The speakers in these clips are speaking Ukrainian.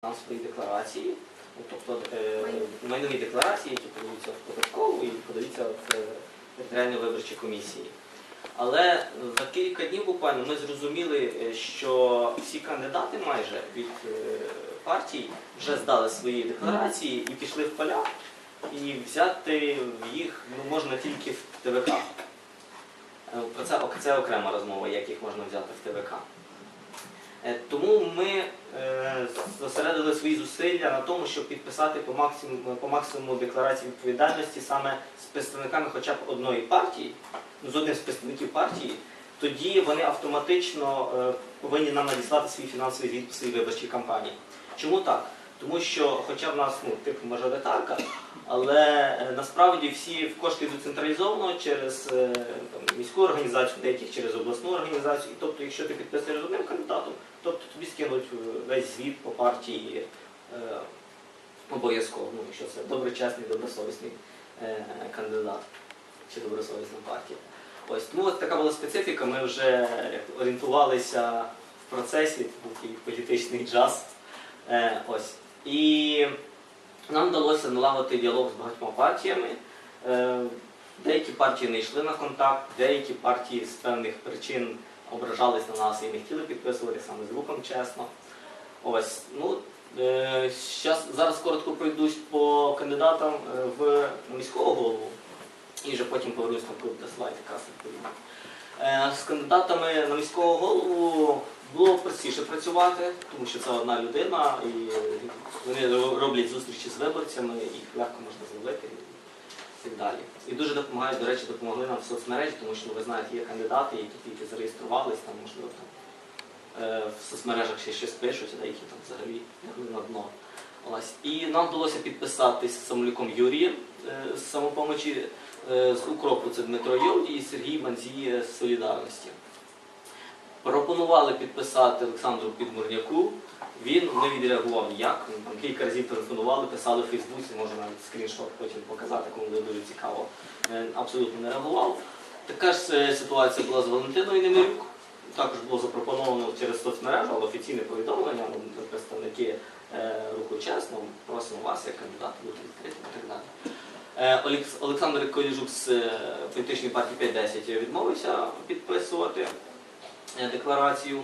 фінансової декларації, ну, тобто е, майнові декларації, які подаються в податкову і подаються в е, територіальні виборчі комісії. Але за кілька днів буквально ми зрозуміли, е, що всі кандидати майже від партій вже здали свої декларації і пішли в поля, і взяти їх ну, можна тільки в ТВК. Це, це окрема розмова, як їх можна взяти в ТВК. Тому ми зосередили свої зусилля на тому, щоб підписати по максимуму, по максимуму декларації відповідальності саме з представниками хоча б одної партії, з одним з представників партії, тоді вони автоматично е, повинні нам надіслати свій фінансовий відписи і виборчі кампанії. Чому так? Тому що, хоча в нас ну, типу мажоритарка, але е, насправді всі кошти йдуть централізовано через е, там, міську організацію, деяких через обласну організацію. І, тобто, якщо ти підписуєш одним кандидатом, тобто тобі скинуть е, весь звіт по партії е, обов'язково, ну, якщо це доброчесний, добросовісний е, кандидат чи добросовісна партія. Ось тому от така була специфіка. Ми вже орієнтувалися в процесі, був такий політичний джаз. Е, ось. І нам вдалося налагодити діалог з багатьма партіями. Е, Деякі партії не йшли на контакт, деякі партії з певних причин ображались на нас і не хотіли підписувати саме з рухом чесно. Ось, ну, е, щас, зараз коротко пройдусь по кандидатам е, в міського голову і вже потім повернусь на до слайд якраз відповідно. З кандидатами на міського голову простіше працювати, тому що це одна людина, і вони роблять зустрічі з виборцями, їх легко можна зробити і так далі. І дуже допомагають, до речі, допомогли нам в соцмережі, тому що ви знаєте, є кандидати, які тільки зареєструвались, там, можливо, там, е, в соцмережах ще щось пишуть, а деякі там взагалі на дно. Ось. І нам вдалося підписатись з Самолюком Юрієм е, з самопомочі, е, з Укропу це Дмитро Йовді і Сергій Манзіє з Солідарності. Пропонували підписати Олександру Підмурняку. Він не відреагував ніяк. Кілька разів телефонували, писали в Фейсбуці, можу навіть скріншот потім показати, кому буде дуже цікаво. Е, Абсолютно не реагував. Така ж е, ситуація була з Валентиною Немирюк. Також було запропоновано через соцмережу, але офіційне повідомлення, ну, представники е, руху чесно, просимо вас як кандидата бути відкритим і так далі. Олександр Коліжук з політичної партії 510 відмовився підписувати декларацію.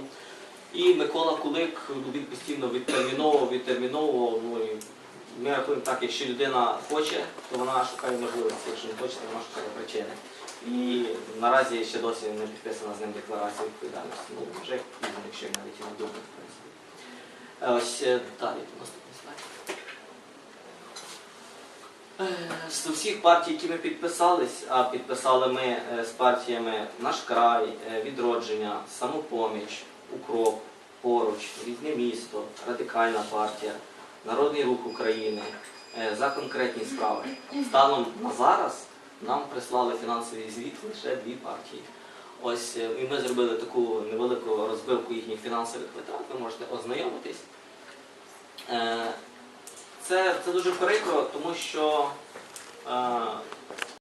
І Микола Кулик він постійно відтерміновував, відтерміновував. Ну, і ми рахуємо так, якщо людина хоче, то вона шукає можливості. Якщо не хоче, то вона шукає причини. І наразі ще досі не підписана з ним декларація відповідальності. Ну, вже якщо навіть і не думаю, в принципі. Е, Ось е, далі, наступний слайд. Е, З усіх партій, які ми підписались, а підписали ми е, з партіями Наш край, е, Відродження, Самопоміч, Укроп, Поруч, Рідне місто, Радикальна партія, Народний рух України е, за конкретні справи. Станом на зараз нам прислали фінансовий звіт лише дві партії. Ось е, і ми зробили таку невелику розбивку їхніх фінансових витрат, ви можете ознайомитись. Це, це дуже прикро, тому що е,